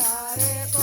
રે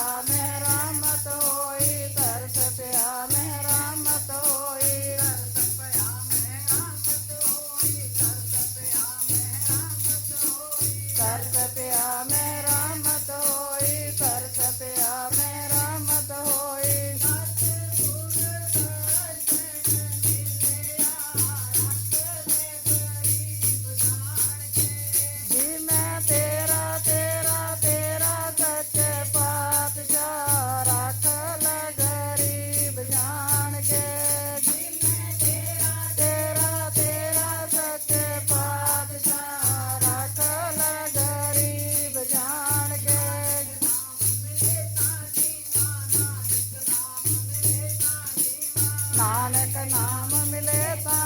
રામે રામ તો नानक नाम मिले ता